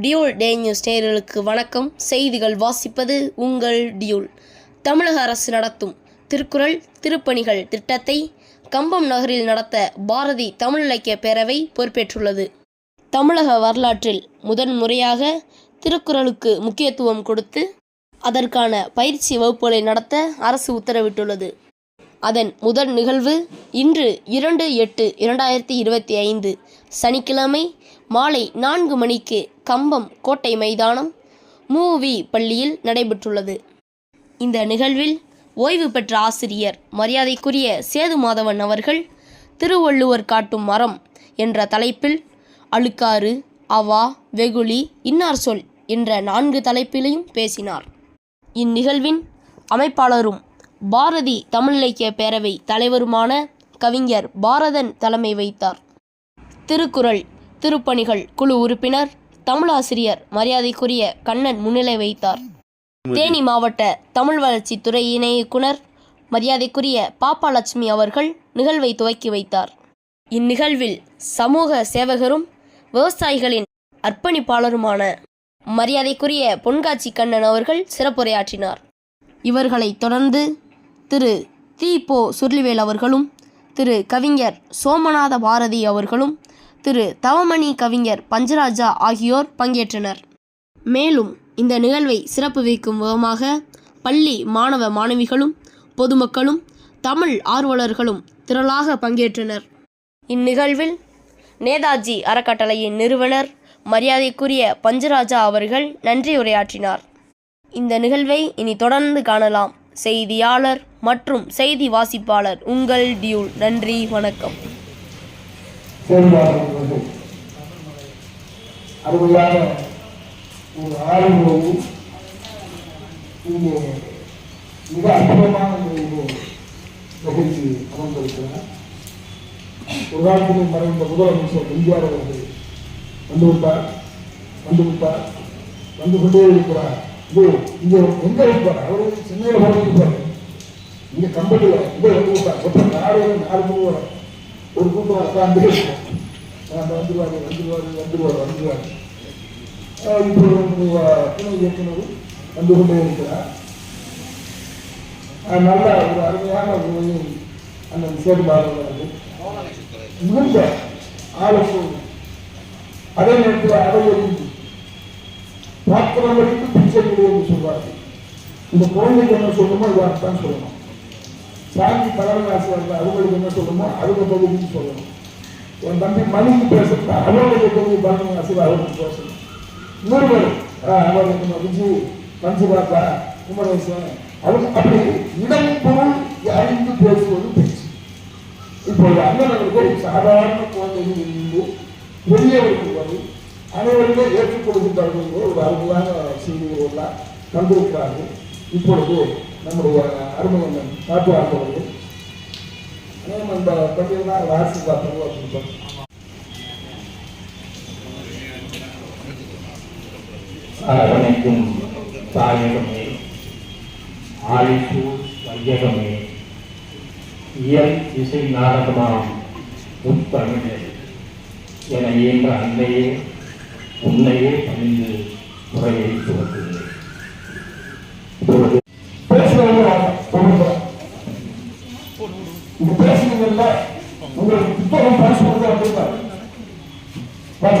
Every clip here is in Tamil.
டியூல் டே நியூஸ் நேயர்களுக்கு வணக்கம். செய்திகள் வாசிப்பது உங்கள் டியூல். தமிழக அரசு நடத்தும் திருக்குறள் திருப்பணிகள் திட்டத்தை கம்பம் நகரில் நடத்த பாரதி தமிழ் இலக்கிய பேரவை பொறுப்பேற்றுள்ளது. தமிழக வரலாற்றில் முதன் முறையாக திருக்குறளுக்கு முக்கியத்துவம் கொடுத்து அதற்கான பயிற்சி வகுப்புகளை நடத்த அரசு உத்தரவிட்டுள்ளது. அதன் முதல் நிகழ்வு இன்று இரண்டு எட்டு இரண்டாயிரத்தி இருபத்தி ஐந்து. சனிக்கிழமை மாலை நான்கு மணிக்கு கம்பம் கோட்டை மைதானம் மூவி பள்ளியில் நடைபெற்றுள்ளது. இந்த நிகழ்வில் ஓய்வு பெற்ற ஆசிரியர் மரியாதைக்குரிய சேது மாதவன் அவர்கள் திருவள்ளுவர் காட்டும் மரம் என்ற தலைப்பில் அழுக்காறு அவா வெகுளி இன்னார் சொல் என்ற நான்கு தலைப்பிலையும் பேசினார். இந்நிகழ்வின் அமைப்பாளரும் பாரதி தமிழிலக்கிய பேரவை தலைவருமான கவிஞர் பாரதன் தலைமை வைத்தார் திருக்குறள் திருப்பணிகள் குழு உறுப்பினர் தமிழாசிரியர் மரியாதைக்குரிய கண்ணன் முன்னிலை வைத்தார் தேனி மாவட்ட தமிழ் வளர்ச்சித்துறை இணை இயக்குனர் மரியாதைக்குரிய பாப்பாலட்சுமி அவர்கள் நிகழ்வை துவக்கி வைத்தார். இந்நிகழ்வில் சமூக சேவகரும் விவசாயிகளின் அர்ப்பணிப்பாளருமான மரியாதைக்குரிய பொன்காட்சி கண்ணன் அவர்கள் சிறப்புரையாற்றினார். இவர்களைத் தொடர்ந்து திரு தி போ சுருளிவேல் அவர்களும் திரு கவிஞர் சோமநாத பாரதி அவர்களும் திரு தவமணி கவிஞர் பஞ்சராஜா ஆகியோர் பங்கேற்றனர். மேலும் இந்த நிகழ்வை சிறப்பு வைக்கும் விதமாக பள்ளி மாணவ மாணவிகளும் பொதுமக்களும் தமிழ் ஆர்வலர்களும் திரளாக பங்கேற்றனர். இந்நிகழ்வில் நேதாஜி அறக்கட்டளையின் நிறுவனர் மரியாதைக்குரிய பஞ்சராஜா அவர்கள் நன்றி உரையாற்றினார். இந்த நிகழ்வை இனி தொடர்ந்து காணலாம். செய்தியாளர் மற்றும் செய்தி வாசிப்பாளர் உங்கள் டியூல். நன்றி வணக்கம். செயல்பாடு அருமையான ஒரு ஆய்வு இங்கே மிக அற்புதமான ஒரு நிகழ்ச்சி அமர்ந்திருக்கிறார். ஒரு காலத்தில் மறைந்த முதலமைச்சர் எம்ஜிஆர் அவர்கள் வந்துவிட்டார் வந்துவிட்டார் வந்து கொண்டே இருக்கிறார். இது இங்கே எங்க இருப்பார்? அவரு சென்னையில் இருப்பார். இங்க கம்பெனியில் இங்கே வந்து விட்டார். நாலு நாலு மணி வரை. ஒரு கூட்டம் உட்காந்து வந்துருவாரு வந்துருவாரு வந்துருவாரு வந்துருவாரு இப்போ துணை இயக்குனரும் வந்து கொண்டே இருக்கிறார். நல்ல ஒரு அருமையான உரையை அந்த செயல்பாடு மிகுந்த ஆலோசனை. அதே நேரத்தில் அவையறிந்து பாத்திரங்களுக்கு பிச்சை என்று சொல்வார்கள். இந்த குழந்தைக்கு என்ன சொல்லணுமோ இதான் சொல்லணும். சாமி தலைவராசி இருந்தால் அவங்களுக்கு என்ன சொல்லணுமோ அவங்க பகுதிக்கு சொல்லணும். என் தம்பி மணிக்கு பேசுறா அவருடைய பகுதி தலைவராசி அவருக்கு பேசணும். இன்னொருவர் அவருக்கு விஜய் பஞ்சுபாத்தா குமரேசன் அவங்க அப்படி இடம் பொருள் அறிந்து பேசுவது பேச்சு. இப்பொழுது அண்ணன் அவர்கள் சாதாரண குழந்தைகள் இருந்து பெரியவர்கள் வரை அனைவருமே ஏற்றுக்கொள்கின்றார்கள் ஒரு அருமையான செய்திகள் எல்லாம் தந்திருக்கிறார்கள். இப்பொழுது நம்முடைய அனுபவம் காட்டு ஆண்டவர்கள் நம்ம இந்த பள்ளியில் தான் ராசி பார்த்தோம் அப்படின்னு அரவணைக்கும் தாயகமே ஆழிசூர் வையகமே இயல் இசை நாடகமாம் முத்தமிழே என இயன்ற அன்னையே உன்னையே பணிந்து முறையை துவக்குகிறேன் இப்பொழுது பேசுறவங்க வாங்க, சொல்லுங்க. இது பேசுனீங்கல்ல உங்களுக்கு புத்தகம் பரிசு கொடுத்தா அப்படின்னா வாங்க.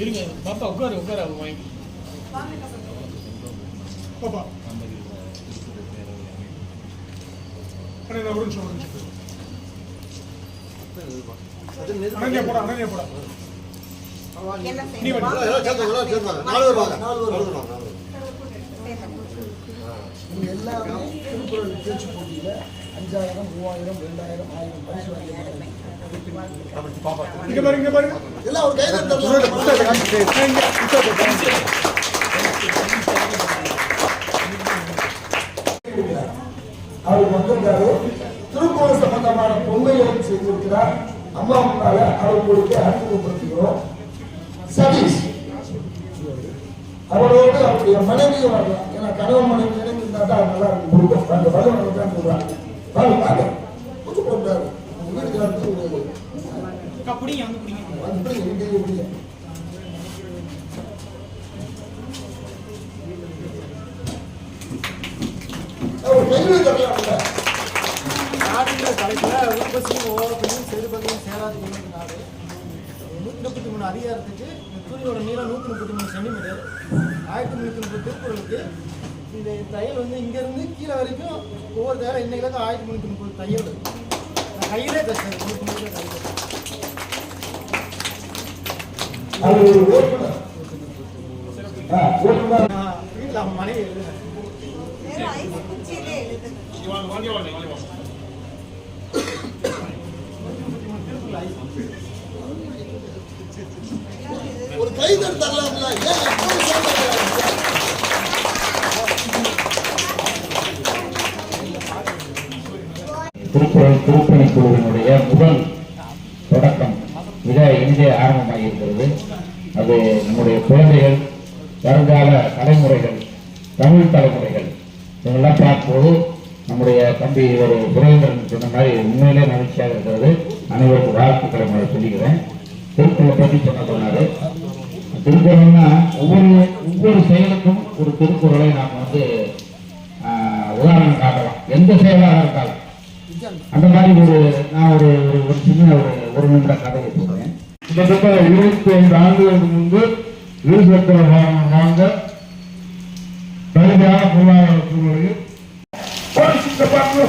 இருங்க பாப்பா உட்காரு உட்காரு அவங்க வாங்கி. பாப்பா. அண்ணே, நான் ஒரு நிமிஷம் ஒரு நிமிஷம். அனன்யா போடா அனன்யா போடா. நீ நாலு பேர் வாங்க நாலு பேர் வாங்க. நாலு பேர் நீங்க எல்லாமே திருக்குறள் பேச்சு போட்டியில அஞ்சாயிரம் மூவாயிரம் ரெண்டாயிரம் ஆயிரம் பரிசு எல்லாம் ஒரு அவர் வந்திருக்காரு திருக்குறள் சம்பந்தமான பொம்மைகளை செய்திருக்கிறார். அம்மா முன்னால அவர்களுக்கு அறிமுகப்படுத்துகிறோம் சதீஷ். அவரோடு அவருடைய மனைவியும் வரலாம். ஏன்னா கணவன் மனைவி இணைந்து இருந்தா தான் நல்லா இருக்கும். குடும்பம் அந்த பகவான் தான் சொல்றாங்க. வாங்க வாங்க புது போட்டாரு வீட்டுக்கு வந்து ஒரு வந்து பிடிங்க, தரலாம்ல தலைப்பில் உற்பத்தியும் ஓரப்பையும் செருப்பதையும் சேராது நூற்றி முப்பத்தி மூணு அதிகாரத்துக்கு சூரியனோட நீளம் நூற்றி முப்பத்தி மூணு சென்டிமீட்டர். ஆயிரத்தி முந்நூற்றி முப்பது திருக்குறளுக்கு இந்த தையல் வந்து இங்கேருந்து கீழே வரைக்கும் ஒவ்வொரு தையலும் இன்னைக்கு ஆயிரத்தி முந்நூற்றி முப்பது தையல். இருக்கு. நான் கையிலே தச்சேன். ஒரு வீட்டில் அவன் மனைவி கை தரலாம்ல? ஏன்? திருப்பணி குழுவினுடைய முதல் தொடக்கம் மிக இனிதே ஆரம்பமாகியிருக்கிறது. அது நம்முடைய குழந்தைகள் வருங்கால தலைமுறைகள் தமிழ் தலைமுறைகள் இவங்கெல்லாம் பார்க்கும்போது நம்முடைய தம்பி ஒரு சுரேந்திரன் சொன்ன மாதிரி உண்மையிலே மகிழ்ச்சியாக இருக்கிறது. அனைவருக்கும் வாழ்த்துக்களை நான் சொல்லிக்கிறேன். திருக்குறளை பற்றி சொன்ன சொன்னார். திருக்குறள்னா ஒவ்வொரு ஒவ்வொரு செயலுக்கும் ஒரு திருக்குறளை நாம் வந்து உதாரணம் காட்டலாம். எந்த செயலாக இருந்தாலும் அந்த மாதிரி ஒரு நான் ஒரு ஒரு சின்ன ஒரு ஒரு நிமிட கதையை சொல்றேன். கிட்டத்தட்ட இருபத்தி ஐந்து ஆண்டுகளுக்கு முன்பு இருசக்கர வாகனம் வாங்க கடுமையான பொருளாதார சூழ்நிலையில் போலீஸ் இந்த பக்கத்துல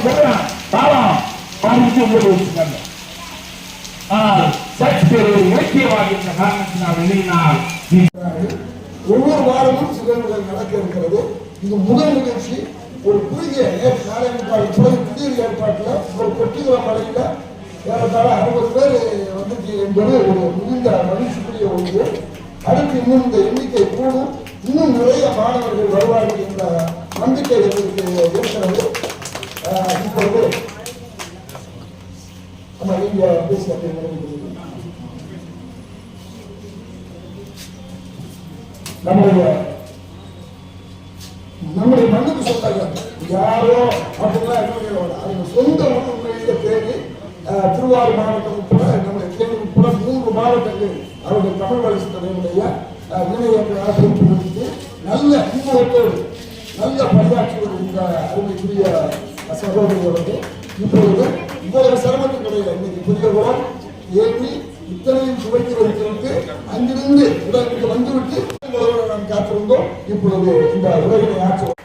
காரணத்தினால் ஒவ்வொரு வாரமும் சிகரங்கள் நடக்க இருக்கிறது. இது முதல் நிகழ்ச்சி. ஒரு குறுகிய நேற்று நாளை முக்கால் பிறகு திடீர் ஏற்பாட்டில் ஒரு கொட்டிகுள மலையில் ஏறத்தாழ அறுபது பேர் வந்துச்சு என்பது ஒரு மிகுந்த மகிழ்ச்சிக்குரிய ஒன்று. அடுத்து இன்னும் இந்த எண்ணிக்கை கூடும். இன்னும் நிறைய மாணவர்கள் வருவார்கள் என்ற நம்பிக்கை எங்களுக்கு இருக்கிறது. இப்பொழுது ஆமா நீங்க பேசுகிறேன் நம்முடைய நம்முடைய மண்ணுக்கு சொந்தங்க. யாரோ அப்படிலாம் என்ன கிடையாது. அவங்க சொந்த மண் உண்மையில தேடி திருவாரூர் மாவட்டம் உட்பட நம்முடைய தேனி உட்பட மூன்று மாவட்டங்கள் அவருடைய தமிழ் வளர்ச்சி தலைவருடைய இணையமையாக பொறுப்பு நல்ல அனுபவத்தோடு நல்ல பணியாற்றுவது இந்த அருமைக்குரிய சகோதரர்களுக்கு இப்பொழுது இவ்வளவு சிரமத்துக்கு கிடையாது இன்னைக்கு புதியவரம் ஏற்றி இத்தனையும் சுவைத்து வைத்திருக்கு அங்கிருந்து உடலுக்கு வந்துவிட்டு நாம் காத்திருந்தோம் இப்பொழுது இந்த உலகினை ஆற்றுவோம்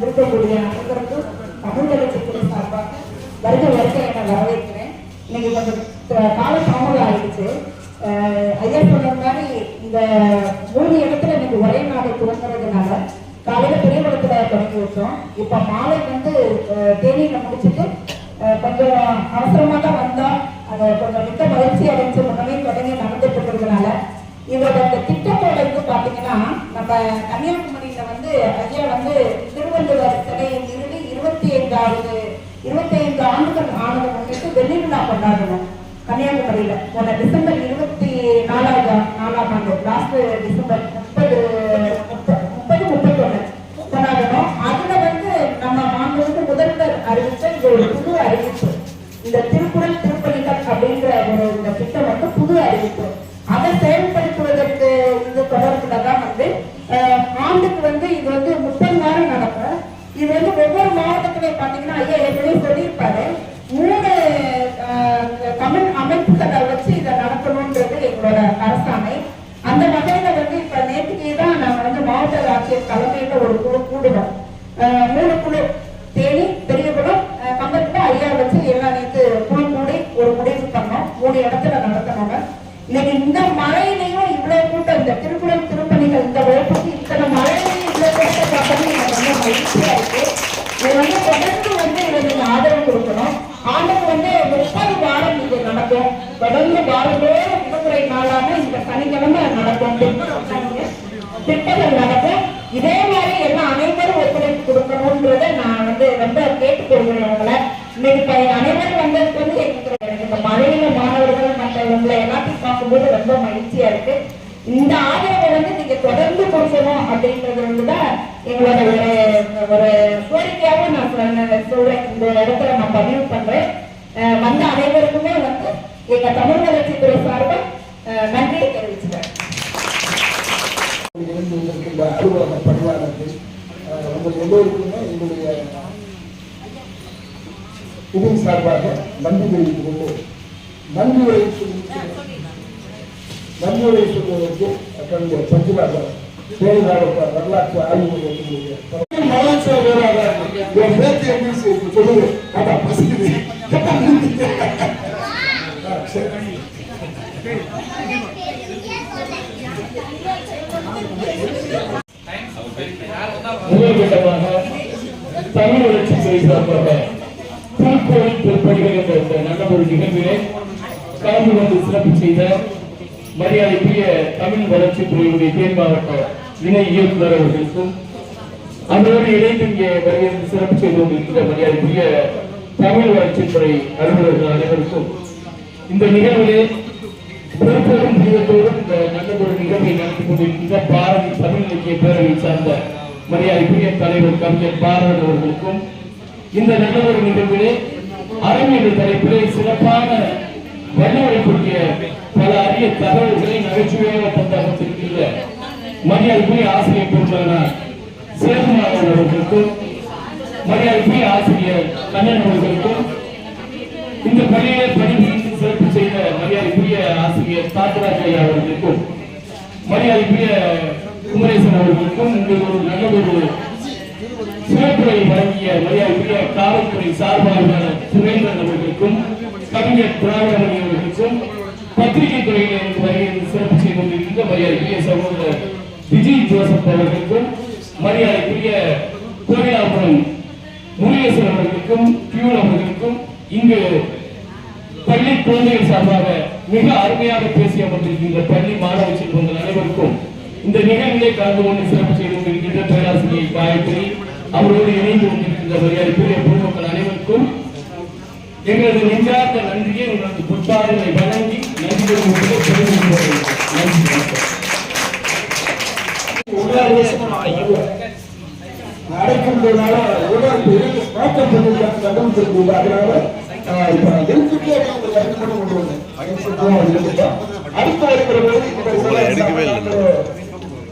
வந்திருக்கக்கூடிய அனைவருக்கும் தமிழ் வளர்ச்சித்துறை சார்பாக வருக வருக என வரவேற்கிறேன். இன்னைக்கு கொஞ்சம் த- கால தாமதம் ஆயிடுச்சு ஐயா சொன்ன மாதிரி இந்த மூணு இடத்துல இன்னைக்கு ஒரே நாளை துவங்குறதுனால காலையில பெரியகுளத்துல தொடங்கி வச்சோம். இப்ப மாலை வந்து தேனியில முடிச்சுட்டு கொஞ்சம் அவசரமா தான் வந்தோம். அதை கொஞ்சம் மிக்க மகிழ்ச்சி அடைஞ்சு முன்னமே தொடங்கி நடந்துட்டு இருக்கிறதுனால இதோட திட்டத்தோட இது பாத்தீங்கன்னா நம்ம கன்னியாகுமரி வந்து ஐயா வந்து திருவள்ளுவர் சிலையை இருந்து இருபத்தி ஐந்தாவது இருபத்தி ஐந்து ஆண்டுகள் ஆனது முன்னிட்டு வெள்ளிவிழா கொண்டாடணும் கன்னியாகுமரியில. போன டிசம்பர் இருபத்தி நாலாவது நாலாம் ஆண்டு லாஸ்ட் டிசம்பர் திட்டங்கள் நடக்க இதே மாதிரி எல்லாம் அனைவரும் ஒத்துழைப்பு கொடுக்கணும்ன்றத நான் வந்து ரொம்ப கேட்டுக்கொள்கிறேன் உங்களை இன்னைக்கு இப்ப அனைவரும் வந்ததுக்கு வந்து எனக்கு எனக்கு இந்த மழையில மாணவர்கள் மற்றவங்களை எல்லாத்தையும் பார்க்கும்போது ரொம்ப மகிழ்ச்சியா இருக்கு இந்த ஆதரவை வந்து நீங்க தொடர்ந்து கொடுக்கணும் அப்படின்றது வந்துதான் எங்களோட ஒரு ஒரு கோரிக்கையாகவும் நான் சொல்றேன் இந்த இடத்துல நான் பதிவு பண்றேன் வந்த அனைவருக்குமே வந்து எங்க தமிழ் வளர்ச்சித்துறை சார்பில் நன்றி. சார்பாக நன்றி தெரிவித்துக் கொண்டு நன்றி நன்றி உரை சொல்வதற்கு கவிஞர் சத்யநாதன் பேரிடாக வரலாற்று ஆய்வு? சொல்லுங்க. அதான் பசிக்குது. முதல் கட்டமாக தமிழ் வளர்ச்சி துறை சார்பாக திருக்கோவில் என்ற இந்த நல்ல ஒரு நிகழ்விலே கலந்து கொண்டு சிறப்பு செய்த மரியாதைக்குரிய தமிழ் வளர்ச்சி துறையுடைய தேன் மாவட்ட இணை இயக்குனர் அவர்களுக்கும் அதோடு இணைந்து இங்கே சிறப்பு செய்து கொண்டிருக்கிற மரியாதைக்குரிய தமிழ் வளர்ச்சித்துறை அலுவலர்கள் அனைவருக்கும் இந்த நிகழ்விலே பொறுப்போடும் தெய்வத்தோடும் இந்த நிகழ்வை நடத்தி கொண்டிருக்கின்ற பாரதி தமிழ் இலக்கிய பேரவை சார்ந்த மரியாதைக்குரிய தலைவர் கவிஞர் பாரதி அவர்களுக்கும் இந்த நல்ல நிகழ்விலே அறம் தலைப்பில் தலைப்பிலே சிறப்பான வல்லவரைக்குரிய பல அரிய தகவல்களை நகைச்சுவையாக தந்தாகத்திருக்கின்ற மரியாதைக்குரிய ஆசிரியர் பெருமகனார் சேதுமாறன் அவர்களுக்கும் மரியாதைக்குரிய ஆசிரியர் கண்ணன் அவர்களுக்கும் இந்த பள்ளியிலே பணிபுரிந்து சிறப்பு செய்த மரியாதைக்குரிய ஆசிரியர் காத்தராஜ் ஐயா அவர்களுக்கும் மரியாதைக்குரிய குமரேசன் அவர்களுக்கும் உங்களுக்கு ஒரு நல்ல ஒரு சிறப்புரை வழங்கிய மரியாதைக்குரிய காவல்துறை சார்பாளரான சுரேந்திரன் அவர்களுக்கும் கவிஞர் திராவிடமணி அவர்களுக்கும் பத்திரிகை துறையில் எனக்கு வருகை சிறப்பு செய்து கொண்டிருக்கின்ற மரியாதைக்குரிய சகோதரர் விஜய் ஜோசப் அவர்களுக்கும் மரியாதைக்குரிய கோவிலாபுரம் முருகேசன் அவர்களுக்கும் பியூன் அவர்களுக்கும் இங்கு பள்ளி குழந்தைகள் சார்பாக மிக அருமையாக பேசி அமர்ந்திருக்கின்ற பள்ளி மாணவ செல்வங்கள் அனைவருக்கும் இந்த நிகழ்விலே கலந்து கொண்டு சிறப்பு செய்து கொண்டிருக்கின்ற பேராசிரியை காயத்ரி அவரோடு இணைந்து கொண்டிருக்கின்ற பொதுமக்கள் அனைவருக்கும் எங்களது நெஞ்சார்ந்த நன்றியை உங்களது பொற்பாடுகளை வழங்கி நன்றி. நடக்கின்றதுனால உடல் மாற்றம் பண்ணிருக்காங்க கடன் திருப்பூர் அதனால இப்ப. அடுத்து வருகிற போது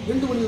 டேவில ரெண்டு மணி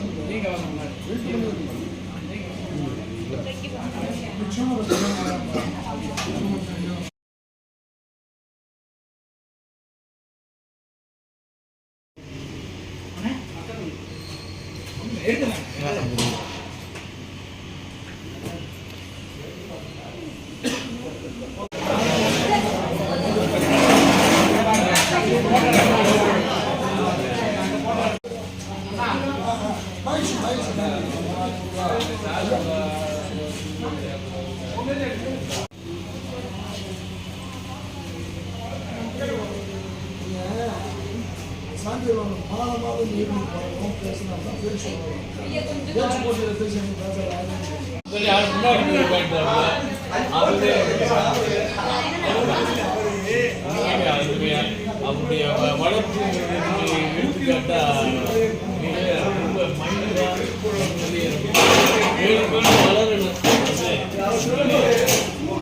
சாயந்தரம் மாதமாவது ஈவினிங் போகிறோம் பேசினா தான் பேசி பேச்சு போட்டியில் பேசி அவருடைய வளர்ச்சி